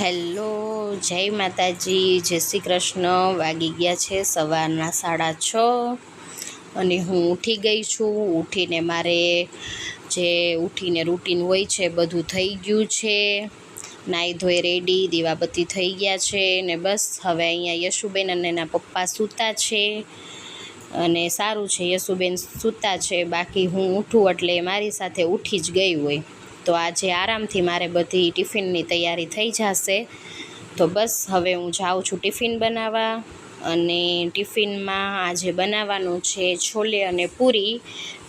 Hello, જય માતાજી, જય શ્રી કૃષ્ણ. વાગી ગયા છે સવારના સાડા છ અને હું ઉઠી ગઈ છું. ઉઠીને મારે જે ઉઠીને રૂટીન હોય છે, બધું થઈ ગયું છે. નાહી ધોઈ રેડી દીવાબત્તી થઈ ગયા છે ને બસ. હવે અહીંયા યશુબેન અને એના પપ્પા સૂતા છે અને સારું છે, યશુબેન સૂતા છે. બાકી હું ઉઠું એટલે મારી સાથે ઉઠી જ ગઈ હોય. તો આજે આરામથી મારે બધી ટિફિનની તૈયારી થઈ જશે. તો બસ, હવે હું જાઉં છું ટિફિન બનાવવા અને ટિફિનમાં આજે બનાવવાનું છે છોલે અને પૂરી.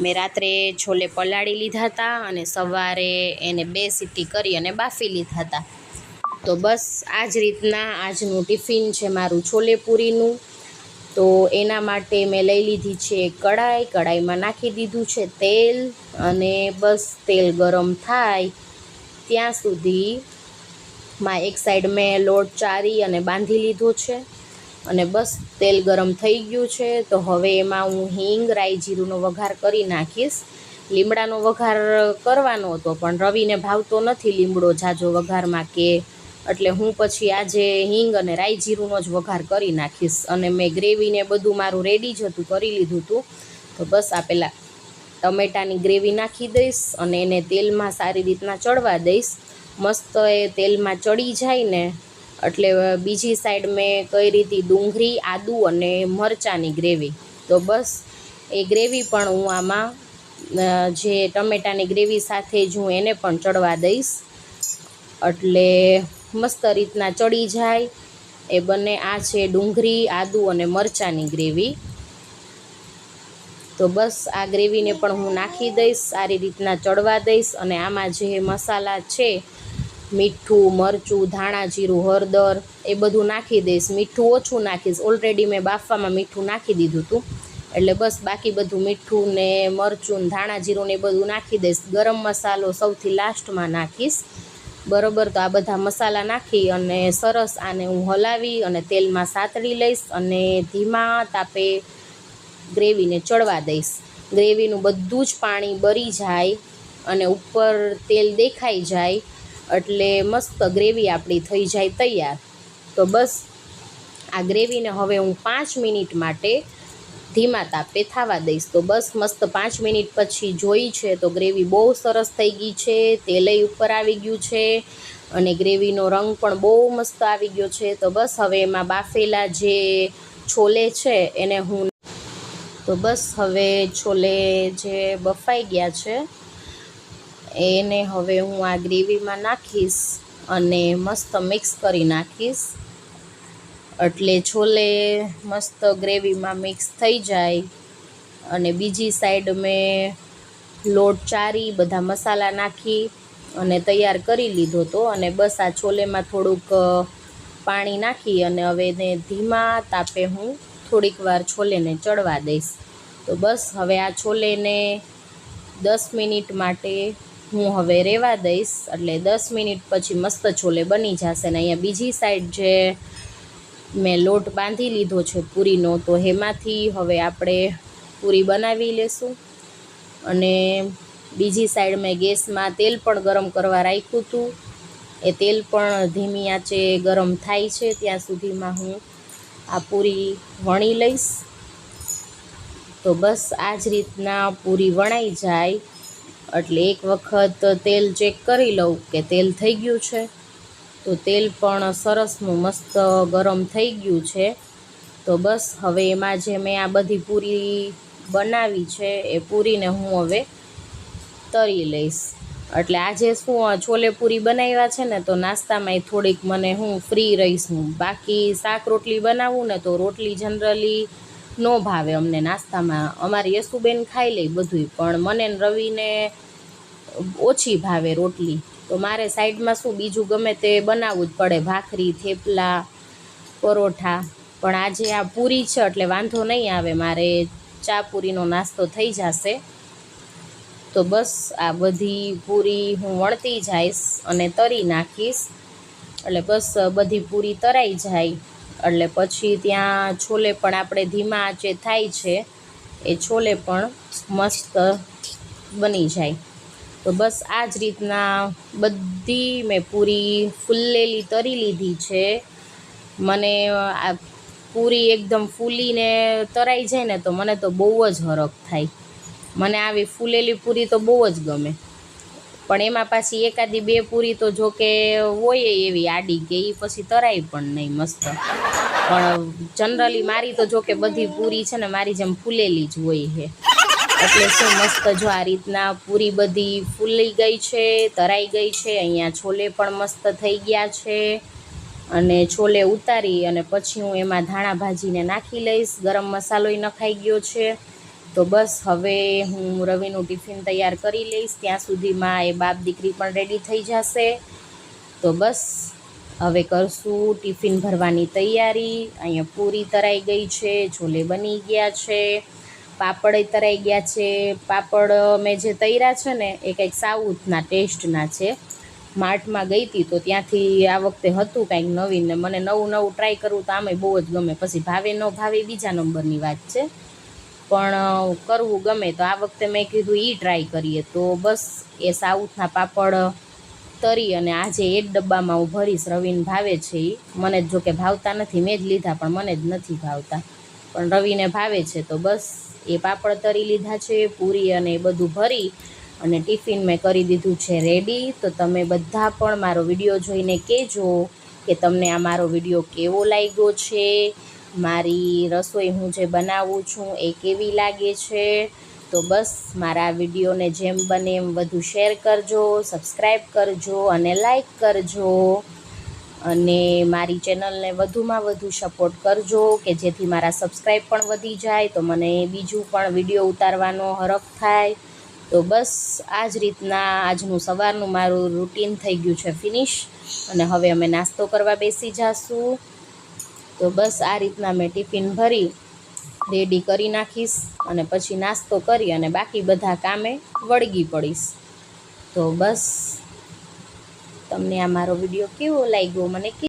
મેં રાત્રે છોલે પલાળી લીધા હતા અને સવારે એને બે સીટી કરી અને બાફી લીધા હતા. તો બસ આ જ રીતના આજનું ટિફિન છે મારું છોલે પૂરીનું. તો એના માટે મેં લઈ લીધી છે કડાઈ કડાઈમાં નાખી દીધું છે તેલ અને બસ તેલ ગરમ થાય ત્યાં સુધી માં એક સાઈડ મેં લોટ ચારી અને બાંધી લીધો છે અને બસ તેલ ગરમ થઈ ગયું છે. તો હવે એમાં હું હિંગ, રાઈ જીરુંનો વઘાર કરી નાખીશ. લીમડાનો વઘાર કરવાનો હતો પણ રવિને ભાવતો નથી લીમડો ઝાઝો વઘારમાં કે એટલે હું પછી આજે હિંગ અને રાઈ જીરુંનો જ વઘાર કરી નાખીશ. અને મેં ગ્રેવીને બધું મારું રેડી જ હતું, કરી લીધું હતું તો બસ આ પહેલાં ટમેટાની ગ્રેવી નાખી દઈશ અને એને તેલમાં સારી રીતના ચડવા દઈશ. મસ્ત એ તેલમાં ચડી જાય ને, એટલે બીજી સાઈડ મેં કઈ રીતે ડુંગળી, આદું અને મરચાંની ગ્રેવી તો બસ એ ગ્રેવી પણ હું આમાં જે ટમેટાની ગ્રેવી સાથે જ હું એને પણ ચડવા દઈશ. એટલે મસ્ત રીતના ચડી જાય. એ બંને આ છે ડુંગળી, આદું અને મરચાંની ગ્રેવી. તો બસ આ ગ્રેવીને પણ હું નાખી દઈશ, સારી રીતના ચડવા દઈશ અને આમાં જે મસાલા છે, મીઠું, મરચું, ધાણા જીરું, હળદર, એ બધું નાખી દઈશ. મીઠું ઓછું નાખીશ. ઓલરેડી મેં બાફવામાં મીઠું નાખી દીધું હતું. એટલે બસ બાકી બધું મીઠું ને મરચું ધાણા જીરું ને એ બધું નાખી દઈશ. ગરમ મસાલો સૌથી લાસ્ટમાં નાખીશ. બરોબર, તો આ બધા મસાલા નાખી અને સરસ આને હું હલાવી અને તેલમાં સાતળી લઈશ અને ધીમા તાપે ગ્રેવીને ચડવા દઈશ. ગ્રેવીનું બધું જ પાણી બળી જાય અને ઉપર તેલ દેખાઈ જાય એટલે મસ્ત ગ્રેવી આપણી થઈ જાય તૈયાર. તો બસ, આ ગ્રેવીને હવે હું પાંચ મિનિટ માટે ધીમા તાપે થવા દઈશ. તો બસ મસ્ત પાંચ મિનિટ પછી જોઈ છે તો ગ્રેવી બહુ સરસ થઈ ગઈ છે, તેલય ઉપર આવી ગયું છે અને ગ્રેવીનો રંગ પણ બહુ મસ્ત આવી ગયો છે. તો બસ હવે એમાં બાફેલા જે છોલે છે એને હું તો બસ હવે છોલે જે બફાઈ ગયા છે એને હવે હું આ ગ્રેવીમાં નાખીશ અને મસ્ત મિક્સ કરી નાખીશ. એટલે છોલે, મસ્ત ગ્રેવીમાં મિક્સ થઈ જાય. અને બીજી સાઈડ મેં લોટ ચારી, બધા મસાલા નાખી અને તૈયાર કરી લીધો હતો અને બસ આ છોલેમાં થોડુંક પાણી નાખી અને હવે એને ધીમા તાપે હું થોડીક વાર છોલેને ચડવા દઈશ. તો બસ હવે આ છોલેને દસ મિનિટ માટે હું હવે રહેવા દઈશ. એટલે દસ મિનિટ પછી મસ્ત છોલે બની જશે. ને અહીંયા બીજી સાઈડ જે મેં લોટ બાંધી લીધો છે પૂરીનો, તો એમાંથી હવે આપણે પૂરી બનાવી લેશું. અને બીજી સાઈડ મેં ગેસમાં તેલ પણ ગરમ કરવા રાખ્યું હતું. એ તેલ પણ ધીમી આંચે ગરમ થાય છે, ત્યાં સુધીમાં હું આ પૂરી વણી લઈશ. તો બસ આ જ રીતના પૂરી વણાઈ જાય. એટલે એક વખત તેલ ચેક કરી લઉં કે તેલ થઈ ગયું છે. તો તેલ પણ સરસનું મસ્ત ગરમ થઈ ગયું છે. તો બસ હવે એમાં જે મેં આ બધી પૂરી બનાવી છે એ પૂરીને હું હવે તરી લઈશ. એટલે આજે શું છોલે પૂરી બનાવ્યા છે ને તો નાસ્તામાં થોડીક મને હું ફ્રી રહીશ હું. બાકી શાક રોટલી બનાવું ને તો રોટલી જનરલી ન ભાવે અમને નાસ્તામાં. અમારી યસુબેન ખાઈ લે બધું પણ મને રવિને ઓછી ભાવે રોટલી. તો મારે સાઈડમાં શું બીજું ગમે તે બનાવવું જ પડે. ભાખરી, થેપલા, પરોઠા. પણ આજે આ પૂરી છે એટલે વાંધો નહીં આવે. મારે ચા પૂરીનો નાસ્તો થઈ જશે. તો બસ આ બધી પૂરી હું વણતી જઈશ અને તરી નાખીશ. એટલે બસ બધી પૂરી તરાઈ જાય. એટલે પછી ત્યાં છોલે પણ આપણે ધીમા આંચે થાય છે, એ છોલે પણ મસ્ત બની જાય. તો બસ આ જ રીતના બધી મેં પૂરી ફૂલેલી, તરી લીધી છે. મને આ પૂરી એકદમ ફૂલીને તરાઈ જાય ને તો મને તો બહુ જ હરખ થાય. મને આવી ફૂલેલી પૂરી તો બહુ જ ગમે. પણ એમાં પાછી એકાદી બે પૂરી તો જો કે હોય એવી આડી કે એ પછી તરાય પણ નહીં મસ્ત. પણ જનરલી મારી તો જો કે બધી પૂરી છે ને મારી જેમ ફૂલેલી જ હોય છે. એટલે શું મસ્ત જો આ રીતના પૂરી બધી ફૂલી ગઈ છે, તરાઈ ગઈ છે, અહીંયા છોલે પણ મસ્ત થઈ ગયા છે. અને છોલે ઉતારી અને પછી હું એમાં ધાણા ભાજીને નાખી લઈશ, ગરમ મસાલોય નખાઈ ગયો છે. તો બસ હવે હું રવિનું ટિફિન તૈયાર કરી લઈશ, ત્યાં સુધીમાં એ બાપ દીકરી પણ રેડી થઈ જશે. તો બસ હવે કરશું ટિફિન ભરવાની તૈયારી. અહીંયા પૂરી તરાઈ ગઈ છે, છોલે બની ગયા છે. પાપડ તરાઈ ગયા છે. પાપડ મેં જે તૈરા છે ને, એ કંઈક સાઉથના ટેસ્ટના છે. માર્ટમાં ગઈ હતી તો ત્યાંથી આ વખતે હતું કાંઈક નવીન ને મને નવું નવું ટ્રાય કરવું તો આમે બહુ જ ગમે. પછી ભાવે ન ભાવે બીજા નંબરની વાત છે. પણ કરવું ગમે તો આ વખતે મેં કીધું એ ટ્રાય કરીએ. તો બસ એ સાઉથના પાપડ તરી અને આજે એક ડબ્બામાં હું ભરીશ રવિને ભાવે છે એ મને જ કે ભાવતા નથી, મેં જ લીધા પણ મને જ નથી ભાવતા. પણ રવિને ભાવે છે તો બસ એ પાપડ તરી લીધા છે, પૂરી અને એ બધું ભરી અને ટિફિન મેં કરી દીધું છે રેડી તો તમે બધા પણ મારો વીડિયો જોઈને કહેજો કે તમને આ મારો વીડિયો કેવો લાગ્યો છે, મારી રસોઈ હું જે બનાવું છું એ કેવી લાગે છે. તો બસ મારા વિડીયોને જેમ બને એમ વધુ શેર કરજો સબસ્ક્રાઈબ કરજો અને લાઈક કરજો. અને મારી ચેનલને વધુમાં વધુ સપોર્ટ કરજો, કે જેથી મારા સબસ્ક્રાઈબ પણ વધી જાય, તો મને બીજું પણ વીડિયો ઉતારવાનો હરખ થાય. તો બસ આ જ રીતના આજનું સવારનું મારું રૂટીન થઈ ગયું છે ફિનિશ અને હવે અમે નાસ્તો કરવા બેસી જાશું. તો બસ, આ રીતના મેં ટિફિન ભરી રેડી કરી નાખીશ, અને પછી નાસ્તો કરી અને બાકી બધા કામે વળગી પડીશ. તો બસ તમને આ મારો વીડિયો કેવો લાગ્યો? મને